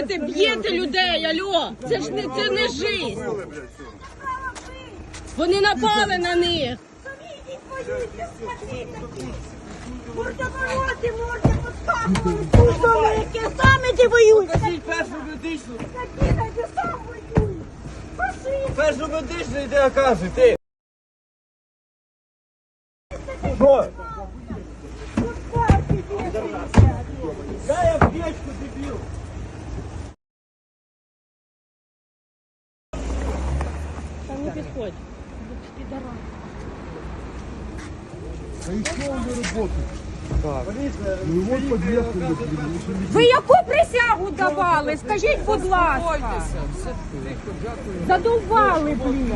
робите? Б'єте людей, альо! Це ж не це не жизнь. Вони напали на них. Морди поскакували, курсови, яке саме ті воюють. Покажіть першу медичну. Такі такі сам воюють. Першу медичну йди окажи, ти. Що? Там не підходь. А еще он работает. Ну вот подъехали, блин, Ви яку присягу давали? Скажіть, будь ласка. Задовбали, блін.